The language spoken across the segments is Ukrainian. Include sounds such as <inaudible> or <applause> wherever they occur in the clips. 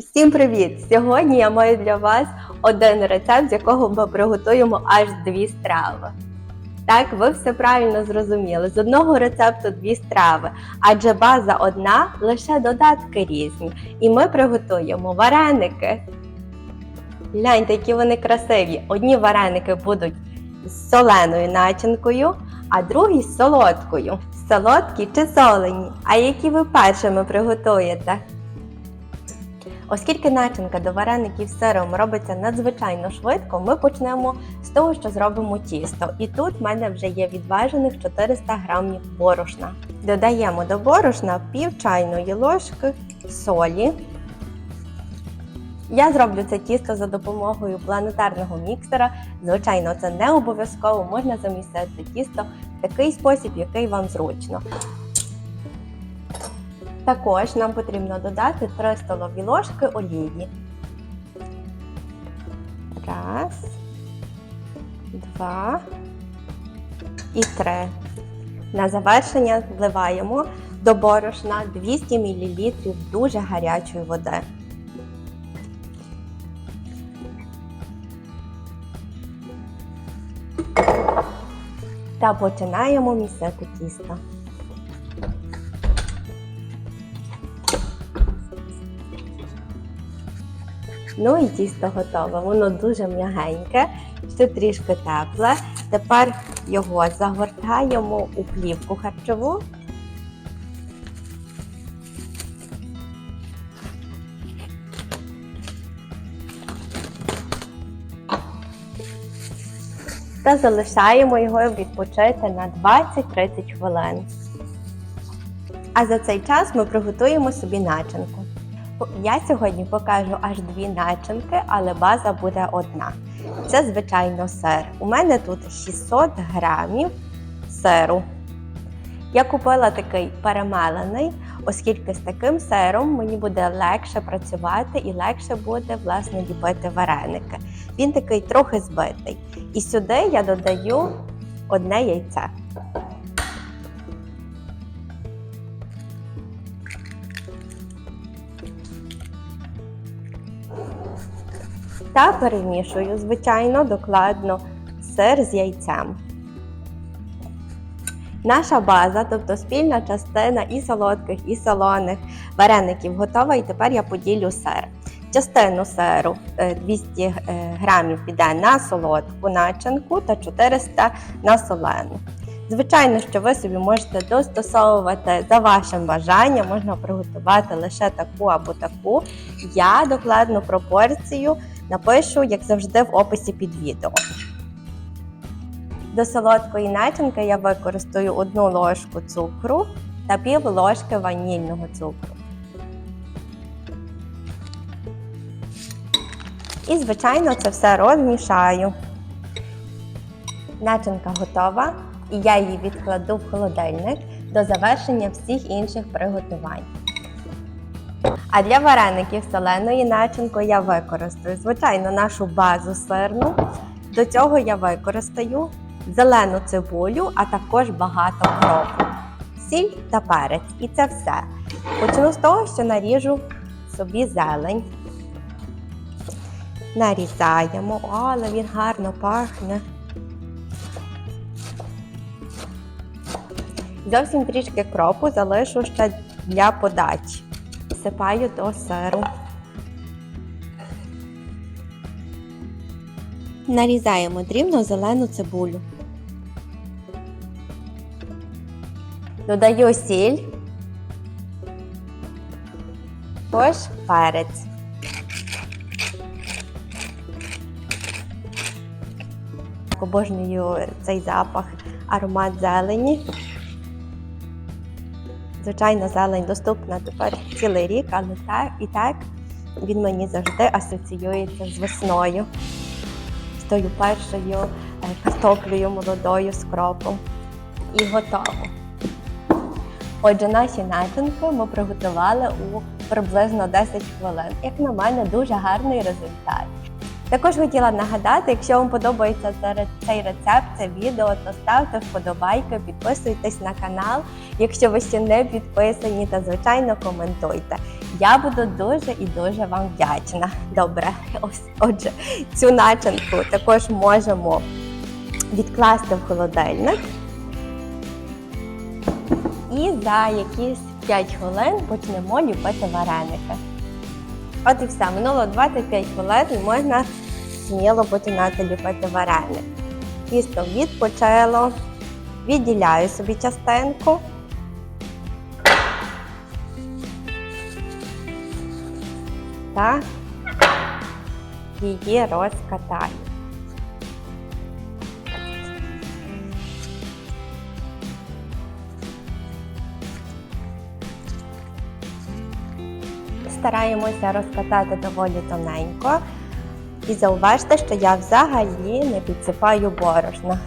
Всім привіт! Сьогодні я маю для вас один рецепт, з якого ми приготуємо аж дві страви. Так, ви все правильно зрозуміли. З одного рецепту дві страви, адже база одна, лише додатки різні. І ми приготуємо вареники. Гляньте, які вони красиві. Одні вареники будуть з соленою начинкою, а другі з солодкою. Солодкі чи солені? А які ви першими приготуєте? Оскільки начинка до вареників сиром робиться надзвичайно швидко, ми почнемо з того, що зробимо тісто. І тут в мене вже є відважених 400 грамів борошна. Додаємо до борошна пів чайної ложки солі. Я зроблю це тісто за допомогою планетарного міксера. Звичайно, це не обов'язково, можна замістити тісто в такий спосіб, який вам зручно. Також нам потрібно додати 3 столові ложки олії. Раз, два і три. На завершення вливаємо до борошна 200 мл дуже гарячої води. Та починаємо місити тісто. Ну і тісто готове. Воно дуже м'ягеньке, ще трішки тепле. Тепер його загортаємо у плівку харчову. Та залишаємо його відпочити на 20-30 хвилин. А за цей час ми приготуємо собі начинку. Я сьогодні покажу аж дві начинки, але база буде одна. Це, звичайно, сир. У мене тут 600 грамів сиру. Я купила такий перемелений, оскільки з таким сиром мені буде легше працювати і легше буде власне ліпити вареники. Він такий трохи збитий. І сюди я додаю одне яйце. Та перемішую, звичайно, докладно сир з яйцем. Наша база, тобто спільна частина і солодких, і солоних вареників готова, і тепер я поділю сир. Частину сиру е, 200 е, грамів піде на солодку начинку та 400 на солену. Звичайно, що ви собі можете достосовувати за вашим бажанням, можна приготувати лише таку або таку. Я докладну пропорцію напишу, як завжди, в описі під відео. До солодкої начинки я використаю одну ложку цукру та пів ложки ванільного цукру. І, звичайно, це все розмішаю. Начинка готова, і я її відкладу в холодильник до завершення всіх інших приготувань. А для вареників з соленою начинкою я використаю, звичайно, нашу базу сирну. До цього я використаю зелену цибулю, а також багато кропу, сіль та перець. І це все. Почну з того, що наріжу собі зелень. Нарізаємо, але він гарно пахне. Зовсім трішки кропу залишу ще для подачі. Всипаю до сиру. Нарізаємо дрібно зелену цибулю. Додаю сіль, також перець. Обожнюю цей запах, аромат зелені. Звичайно, зелень доступна тепер цілий рік, але так і так він мені завжди асоціюється з весною, з тою першою е, картоплею молодою з кропом. І готово. Отже, наші начинки ми приготували у приблизно 10 хвилин. Як на мене, дуже гарний результат. Також хотіла нагадати, якщо вам подобається це- цей рецепт, це відео, то ставте вподобайки, підписуйтесь на канал, якщо ви ще не підписані, та звичайно коментуйте. Я буду дуже і дуже вам вдячна. Добре, <laughs> ось отже, цю начинку також можемо відкласти в холодильник. І за якісь 5 хвилин почнемо ліпити вареники. От і все, минуло 25 хвилин можна сміло починати ліпити вареник. Тісто відпочило, відділяю собі частинку. Та її розкатаю. Стараємося розкатати доволі тоненько. І зауважте, що я взагалі не підсипаю борошна.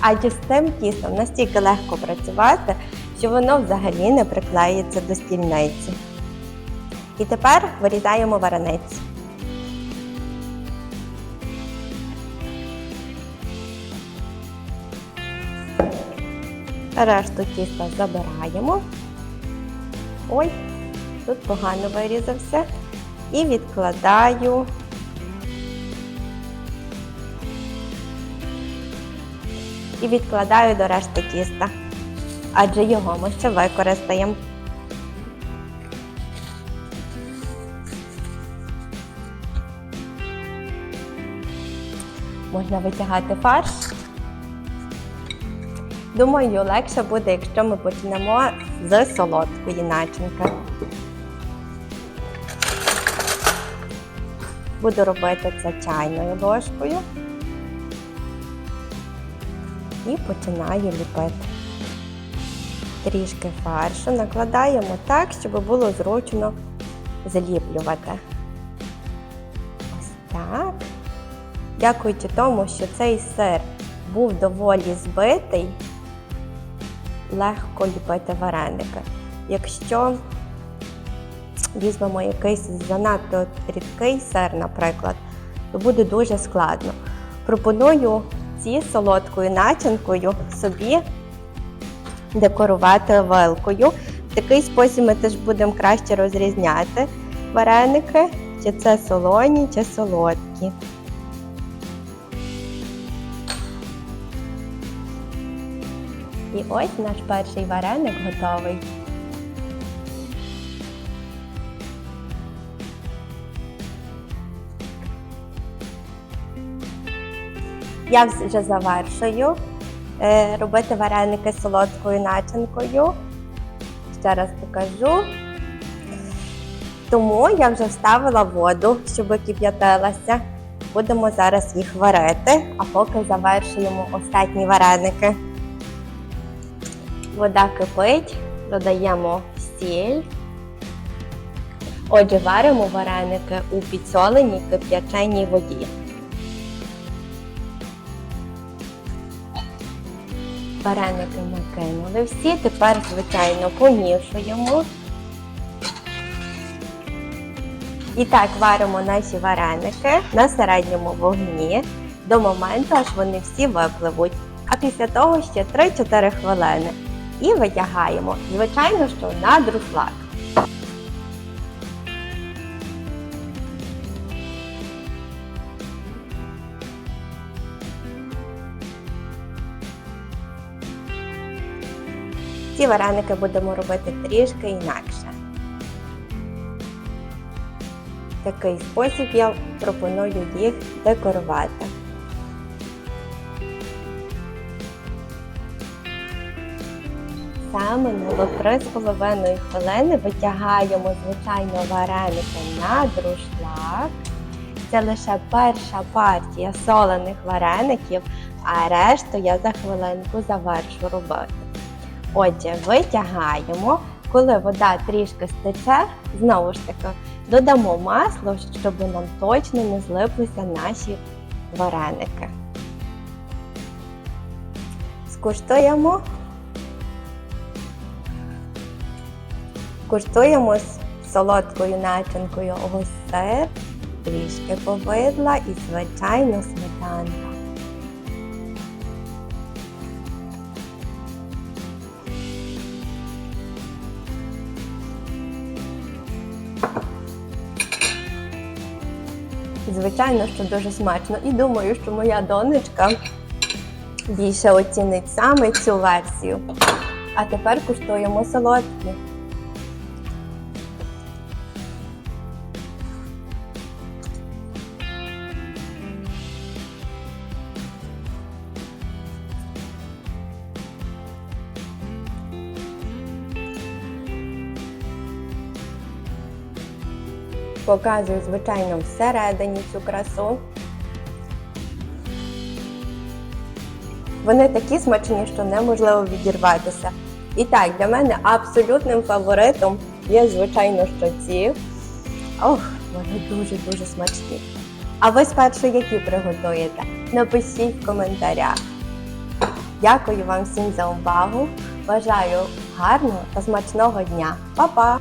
Адже з цим тістом настільки легко працювати, що воно взагалі не приклеїться до стільниці. І тепер вирізаємо варениці. Решту тіста забираємо. Ой, тут погано вирізався. І відкладаю і відкладаю до решти тіста, адже його ми ще використаємо. Можна витягати фарш. Думаю, легше буде, якщо ми почнемо з солодкої начинки. Буду робити це чайною ложкою і починаю ліпити. Трішки фаршу накладаємо так, щоб було зручно заліплювати. Ось так. Дякуючи тому, що цей сир був доволі збитий, легко ліпити вареники. Якщо візьмемо якийсь занадто рідкий сир, наприклад, то буде дуже складно. Пропоную ці солодкою начинкою собі декорувати вилкою. В такий спосіб ми теж будемо краще розрізняти вареники, чи це солоні, чи солодкі. І ось наш перший вареник готовий. Я вже завершую е, робити вареники солодкою начинкою. Ще раз покажу. Тому я вже вставила воду, щоб кип'ятилася. Будемо зараз їх варити, а поки завершуємо останні вареники. Вода кипить, додаємо сіль. Отже, варимо вареники у підсоленій кип'яченій воді. Вареники ми кинули всі, тепер, звичайно, помішуємо. І так варимо наші вареники на середньому вогні до моменту, аж вони всі випливуть. А після того ще 3-4 хвилини. І витягаємо, звичайно, що на друшлак. Ці вареники будемо робити трішки інакше. Такий спосіб я пропоную їх декорувати. Саме на 3,5 хвилини витягаємо, звичайно, вареники на друшлак. Це лише перша партія солених вареників, а решту я за хвилинку завершу робити. Отже, витягаємо, коли вода трішки стече, знову ж таки, додамо масло, щоб нам точно не злиплися наші вареники. Скуштуємо. Куштуємо з солодкою начинкою ось трішки повидла і, звичайно, сметанка. Звичайно, що дуже смачно. І думаю, що моя донечка більше оцінить саме цю версію. А тепер куштуємо солодкі. Показую, звичайно, всередині цю красу. Вони такі смачні, що неможливо відірватися. І так, для мене абсолютним фаворитом є, звичайно, що ці. Ох, вони дуже-дуже смачні. А ви спершу які приготуєте? Напишіть в коментарях. Дякую вам всім за увагу. Бажаю гарного та смачного дня. Па-па!